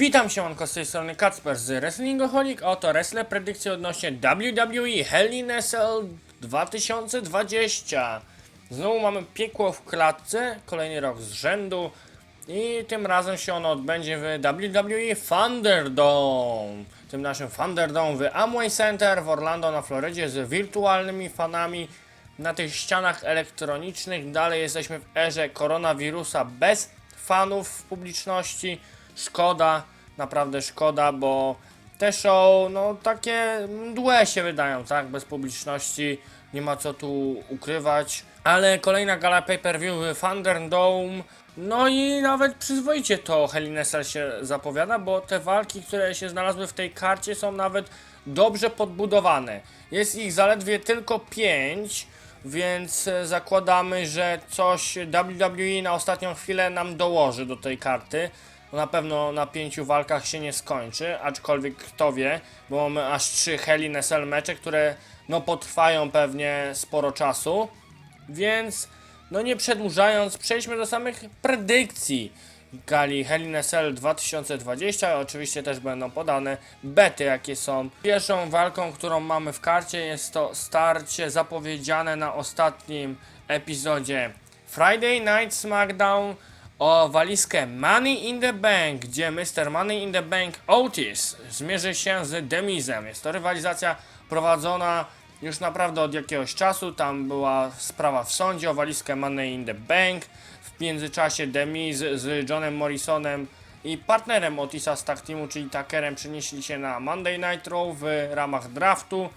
Witam się, z tej strony Kacper z Wrestlingoholic. Oto wrestle predykcje odnośnie WWE Hell in a Cell 2020. Znowu mamy piekło w klatce, kolejny rok z rzędu i tym razem się ono odbędzie w WWE Thunderdome. Tym naszym Thunderdome w Amway Center w Orlando na Florydzie z wirtualnymi fanami na tych ścianach elektronicznych. Dalej jesteśmy w erze koronawirusa bez fanów w publiczności. Szkoda, naprawdę szkoda, bo te show, no takie mdłe się wydają, tak? Bez publiczności, nie ma co tu ukrywać. Ale kolejna gala pay-per-view Thunderdome. No i nawet przyzwoicie to Hell in a Cell się zapowiada, bo te walki, które się znalazły w tej karcie są nawet dobrze podbudowane. Jest ich zaledwie tylko 5, więc zakładamy, że coś WWE na ostatnią chwilę nam dołoży do tej karty. No na pewno na pięciu walkach się nie skończy, aczkolwiek kto wie, bo mamy aż trzy a Cell mecze, które no potrwają pewnie sporo czasu. Więc, no nie przedłużając, przejdźmy do samych predykcji gali a Cell 2020. Oczywiście też będą podane bety, jakie są. Pierwszą walką, którą mamy w karcie jest to starcie zapowiedziane na ostatnim epizodzie Friday Night SmackDown o walizkę Money in the Bank, gdzie Mr. Money in the Bank Otis zmierzy się z Demizem. Jest to rywalizacja prowadzona już naprawdę od jakiegoś czasu. Tam była sprawa w sądzie o walizkę Money in the Bank. W międzyczasie Demiz z Johnem Morrisonem i partnerem Otisa z tag teamu, czyli Tuckerem, przenieśli się na Monday Night Raw w ramach draftu.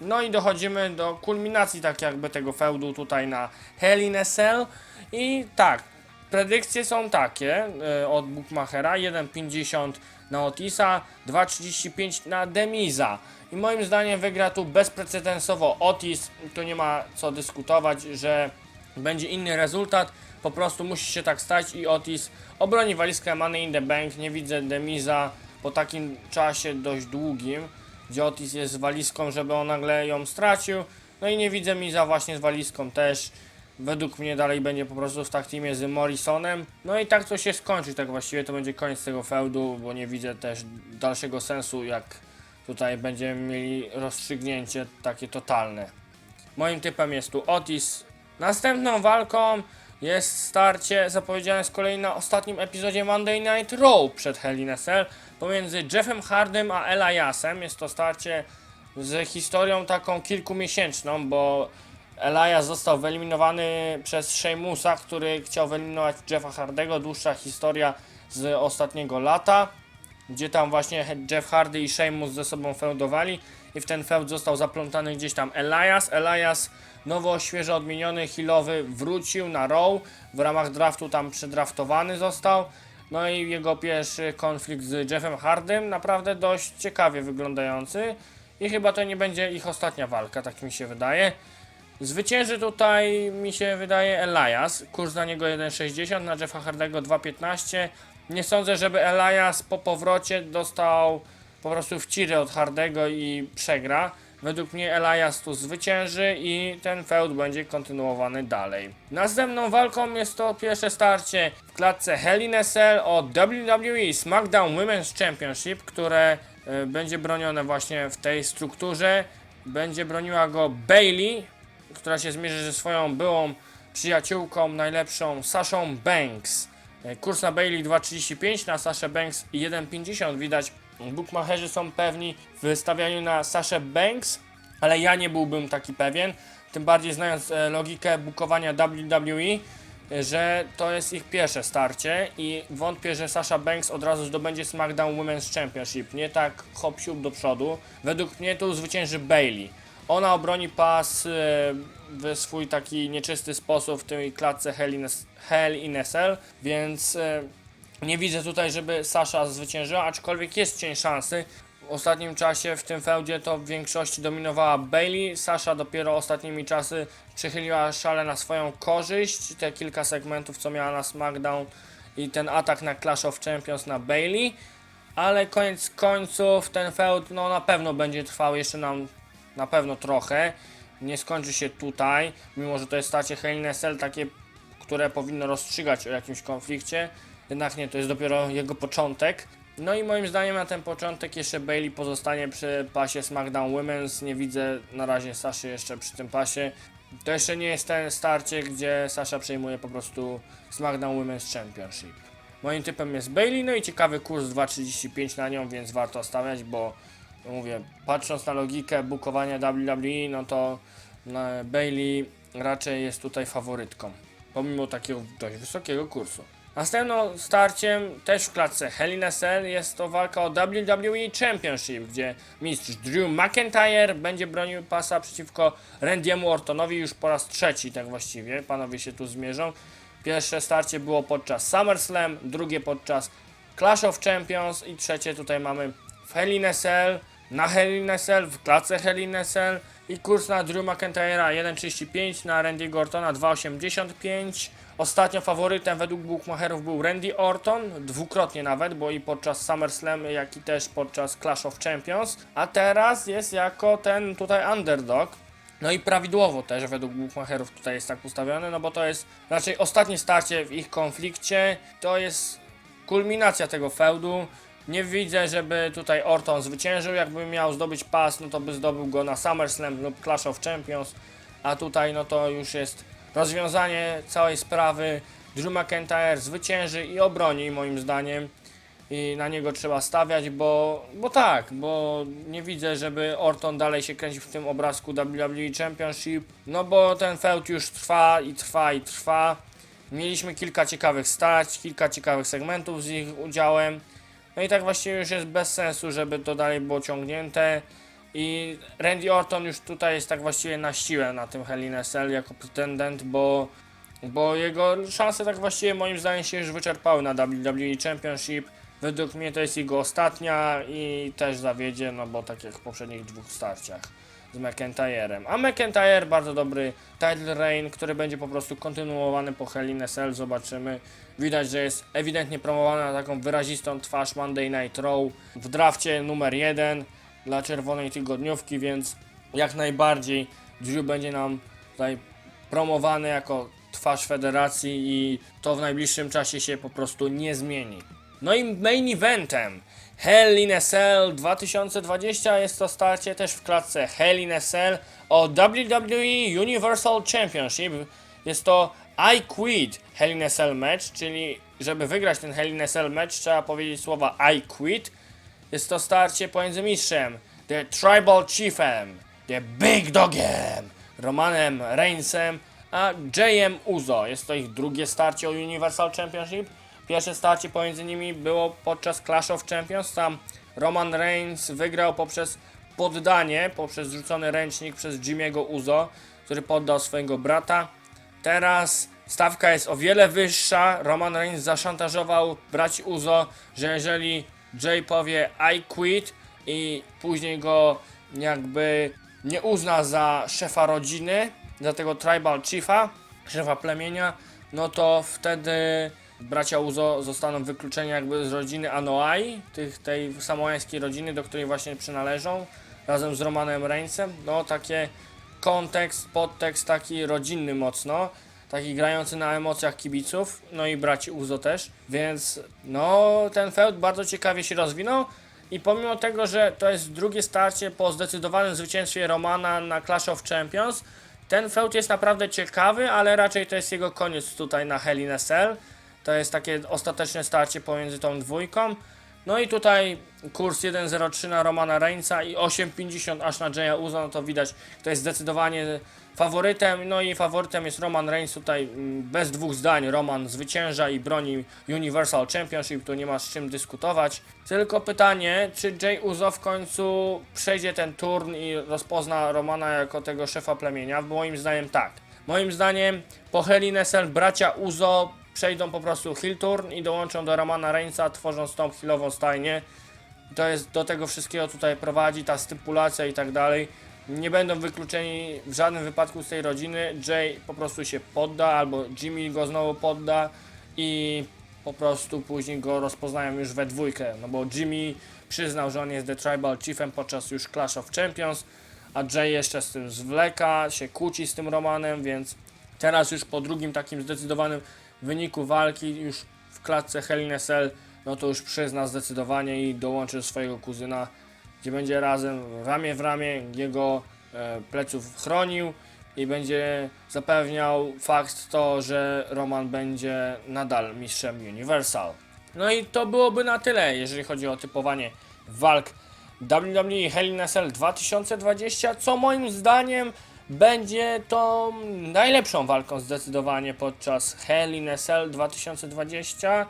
No i dochodzimy do kulminacji tak jakby tego feudu tutaj na Hell in a Cell. I tak, predykcje są takie e, od Bookmachera, 1,50 na Otisa, 2,35 na Demiza. I moim zdaniem wygra tu bezprecedensowo Otis, tu nie ma co dyskutować, że będzie inny rezultat, po prostu musi się tak stać i Otis obroni walizkę Money in the Bank, nie widzę Demiza po takim czasie dość długim, gdzie Otis jest z walizką, żeby on nagle ją stracił, no i nie widzę Miza właśnie z walizką też, według mnie dalej będzie po prostu w tak teamie z Morrisonem. No i tak to się skończy, tak właściwie to będzie koniec tego feudu, bo nie widzę też dalszego sensu, jak tutaj będziemy mieli rozstrzygnięcie takie totalne. Moim typem jest tu Otis. Następną walką jest starcie zapowiedziane z kolei na ostatnim epizodzie Monday Night Raw przed Hell in a Cell pomiędzy Jeffem Hardym a Eliasem. Jest to starcie z historią taką kilkumiesięczną, bo Elias został wyeliminowany przez Sheamusa, który chciał wyeliminować Jeffa Hardego. Dłuższa historia z ostatniego lata, gdzie tam właśnie Jeff Hardy i Sheamus ze sobą feudowali i w ten feud został zaplątany gdzieś tam Elias. Elias nowo, świeżo odmieniony, healowy wrócił na Raw, w ramach draftu tam przedraftowany został. No i jego pierwszy konflikt z Jeffem Hardym, naprawdę dość ciekawie wyglądający. I chyba to nie będzie ich ostatnia walka, tak mi się wydaje. Zwycięży tutaj, mi się wydaje, Elias. Kurs na niego 1,60, na Jeffa Hardego 2,15. Nie sądzę, żeby Elias po powrocie dostał po prostu w ciry od Hardego i przegra. Według mnie Elias tu zwycięży i ten feud będzie kontynuowany dalej. Następną walką jest to pierwsze starcie w klatce Hell in a Cell o WWE SmackDown Women's Championship, które y, będzie bronione właśnie w tej strukturze. Będzie broniła go Bailey, która się zmierzy ze swoją byłą przyjaciółką, najlepszą Sashą Banks. E, Kurs na Bailey 2,35, na Saszę Banks 1,50. Widać, bookmacherzy są pewni w wystawianiu na Saszę Banks, ale ja nie byłbym taki pewien. Tym bardziej znając e, logikę bukowania WWE, e, że to jest ich pierwsze starcie i wątpię, że Sasha Banks od razu zdobędzie SmackDown Women's Championship. Nie tak hop do przodu. Według mnie tu zwycięży Bailey. Ona obroni pas e, w swój taki nieczysty sposób w tej klatce Hell in Hell in więc e, nie widzę tutaj, żeby Sasha zwyciężyła, aczkolwiek jest cień szansy. W ostatnim czasie w tym feudzie to w większości dominowała Bailey. Sasha dopiero ostatnimi czasy przychyliła szale na swoją korzyść. Te kilka segmentów, co miała na SmackDown i ten atak na Clash of Champions na Bailey. Ale koniec końców ten feud no, na pewno będzie trwał jeszcze nam na pewno trochę. Nie skończy się tutaj, mimo że to jest starcie Hell takie, które powinno rozstrzygać o jakimś konflikcie. Jednak nie, to jest dopiero jego początek. No i moim zdaniem na ten początek jeszcze Bailey pozostanie przy pasie SmackDown Women's. Nie widzę na razie Saszy jeszcze przy tym pasie. To jeszcze nie jest ten starcie, gdzie Sasha przejmuje po prostu SmackDown Women's Championship. Moim typem jest Bailey, no i ciekawy kurs 2.35 na nią, więc warto stawiać, bo mówię, patrząc na logikę bukowania WWE, no to no, Bailey raczej jest tutaj faworytką, pomimo takiego dość wysokiego kursu. Następną starciem, też w klatce Hell in a Cell, jest to walka o WWE Championship, gdzie mistrz Drew McIntyre będzie bronił pasa przeciwko Randy'emu Ortonowi już po raz trzeci, tak właściwie, panowie się tu zmierzą. Pierwsze starcie było podczas SummerSlam, drugie podczas Clash of Champions i trzecie tutaj mamy w Hell in a Cell, na Hell in a Cell, w klatce Hell in a Cell i kurs na Drew McIntyre'a 1.35, na Randy Ortona 2.85. Ostatnio faworytem według Bookmacherów był Randy Orton, dwukrotnie nawet, bo i podczas SummerSlam, jak i też podczas Clash of Champions. A teraz jest jako ten tutaj underdog. No i prawidłowo też według Bookmacherów tutaj jest tak ustawione, no bo to jest raczej ostatnie starcie w ich konflikcie. To jest kulminacja tego feudu. Nie widzę, żeby tutaj Orton zwyciężył. Jakby miał zdobyć pas, no to by zdobył go na SummerSlam lub Clash of Champions. A tutaj no to już jest rozwiązanie całej sprawy. Drew McIntyre zwycięży i obroni moim zdaniem. I na niego trzeba stawiać, bo, bo tak, bo nie widzę, żeby Orton dalej się kręcił w tym obrazku WWE Championship. No bo ten feud już trwa i trwa i trwa. Mieliśmy kilka ciekawych starć, kilka ciekawych segmentów z ich udziałem. No i tak właściwie już jest bez sensu, żeby to dalej było ciągnięte. I Randy Orton już tutaj jest tak właściwie na siłę na tym Hell in a Cell jako pretendent, bo, bo jego szanse tak właściwie moim zdaniem się już wyczerpały na WWE Championship. Według mnie to jest jego ostatnia i też zawiedzie, no bo tak jak w poprzednich dwóch starciach z McIntyrem. A McIntyre bardzo dobry title reign, który będzie po prostu kontynuowany po Hell in Cell, zobaczymy. Widać, że jest ewidentnie promowany na taką wyrazistą twarz Monday Night Raw w drafcie numer jeden dla czerwonej tygodniówki, więc jak najbardziej Drew będzie nam tutaj promowany jako twarz federacji i to w najbliższym czasie się po prostu nie zmieni. No i main eventem Hell in a Cell 2020 jest to starcie też w klatce Hell in a Cell o WWE Universal Championship. Jest to I Quit Hell in a Cell match, czyli żeby wygrać ten Hell in a Cell match trzeba powiedzieć słowa I Quit. Jest to starcie pomiędzy mistrzem, The Tribal Chiefem, The Big Dogiem, Romanem Reignsem, a Jayem Uzo. Jest to ich drugie starcie o Universal Championship. Pierwsze starcie pomiędzy nimi było podczas Clash of Champions. Tam Roman Reigns wygrał poprzez poddanie, poprzez zrzucony ręcznik przez Jimmy'ego Uzo, który poddał swojego brata. Teraz stawka jest o wiele wyższa. Roman Reigns zaszantażował braci Uzo, że jeżeli Jay powie I quit i później go jakby nie uzna za szefa rodziny, za tego tribal chiefa, szefa plemienia, no to wtedy bracia Uzo zostaną wykluczeni jakby z rodziny Anoa'i, tych, tej samoańskiej rodziny, do której właśnie przynależą, razem z Romanem Reignsem. No takie kontekst, podtekst taki rodzinny mocno, taki grający na emocjach kibiców, no i braci Uzo też, więc no ten feud bardzo ciekawie się rozwinął i pomimo tego, że to jest drugie starcie po zdecydowanym zwycięstwie Romana na Clash of Champions, ten feud jest naprawdę ciekawy, ale raczej to jest jego koniec tutaj na Hell in a Cell. To jest takie ostateczne starcie pomiędzy tą dwójką. No i tutaj kurs 1.03 na Romana Reignsa i 8.50 aż na Jaya Uzo, no to widać, to jest zdecydowanie faworytem. No i faworytem jest Roman Reigns tutaj mm, bez dwóch zdań. Roman zwycięża i broni Universal Championship, tu nie ma z czym dyskutować. Tylko pytanie, czy Jay Uzo w końcu przejdzie ten turn i rozpozna Romana jako tego szefa plemienia? Moim zdaniem tak. Moim zdaniem po Hell bracia Uzo przejdą po prostu heel turn i dołączą do Romana Reignsa, tworząc tą healową stajnię. To jest do tego wszystkiego tutaj prowadzi, ta stypulacja i tak dalej. Nie będą wykluczeni w żadnym wypadku z tej rodziny. Jay po prostu się podda, albo Jimmy go znowu podda i po prostu później go rozpoznają już we dwójkę. No bo Jimmy przyznał, że on jest The Tribal Chiefem podczas już Clash of Champions, a Jay jeszcze z tym zwleka, się kłóci z tym Romanem, więc teraz już po drugim takim zdecydowanym wyniku walki już w klatce Hell no to już przyzna zdecydowanie i dołączy do swojego kuzyna, gdzie będzie razem ramię w ramię jego e, pleców chronił i będzie zapewniał fakt to, że Roman będzie nadal mistrzem Universal. No i to byłoby na tyle, jeżeli chodzi o typowanie walk WWE Hell in a Cell 2020, co moim zdaniem będzie tą najlepszą walką zdecydowanie podczas Hell in a Cell 2020.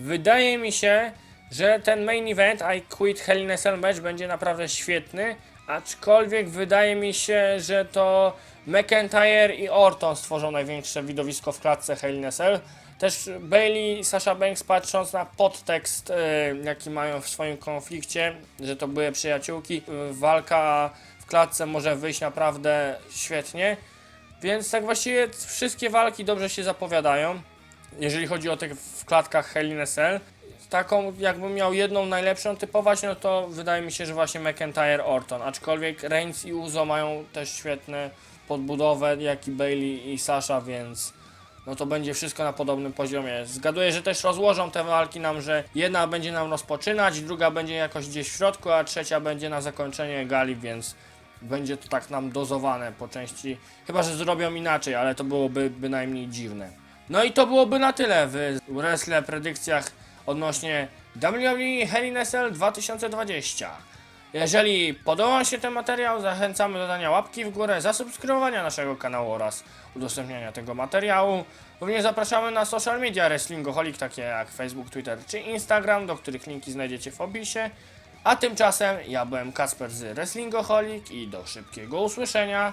Wydaje mi się, że ten main event I Quit Hell in a Cell match będzie naprawdę świetny, aczkolwiek wydaje mi się, że to McIntyre i Orton stworzą największe widowisko w klatce Hell in a Cell. Też Bailey i Sasha Banks patrząc na podtekst, e, jaki mają w swoim konflikcie, że to były przyjaciółki, e, walka w klatce może wyjść naprawdę świetnie. Więc tak właściwie wszystkie walki dobrze się zapowiadają, jeżeli chodzi o te w klatkach Hell in. Taką, jakbym miał jedną najlepszą typować, no to wydaje mi się, że właśnie McIntyre Orton. Aczkolwiek Reigns i Uzo mają też świetne podbudowę, jak i Bailey i Sasha, więc no to będzie wszystko na podobnym poziomie. Zgaduję, że też rozłożą te walki nam, że jedna będzie nam rozpoczynać, druga będzie jakoś gdzieś w środku, a trzecia będzie na zakończenie gali, więc będzie to tak nam dozowane po części. Chyba, że zrobią inaczej, ale to byłoby bynajmniej dziwne. No i to byłoby na tyle w Wrestle predykcjach odnośnie WWE Hell in Cell 2020. Jeżeli podobał Wam się ten materiał, zachęcamy do dania łapki w górę, zasubskrybowania naszego kanału oraz udostępniania tego materiału. Również zapraszamy na social media Wrestlingoholik, takie jak Facebook, Twitter czy Instagram, do których linki znajdziecie w opisie. A tymczasem ja byłem Kasper z Wrestlingoholik i do szybkiego usłyszenia.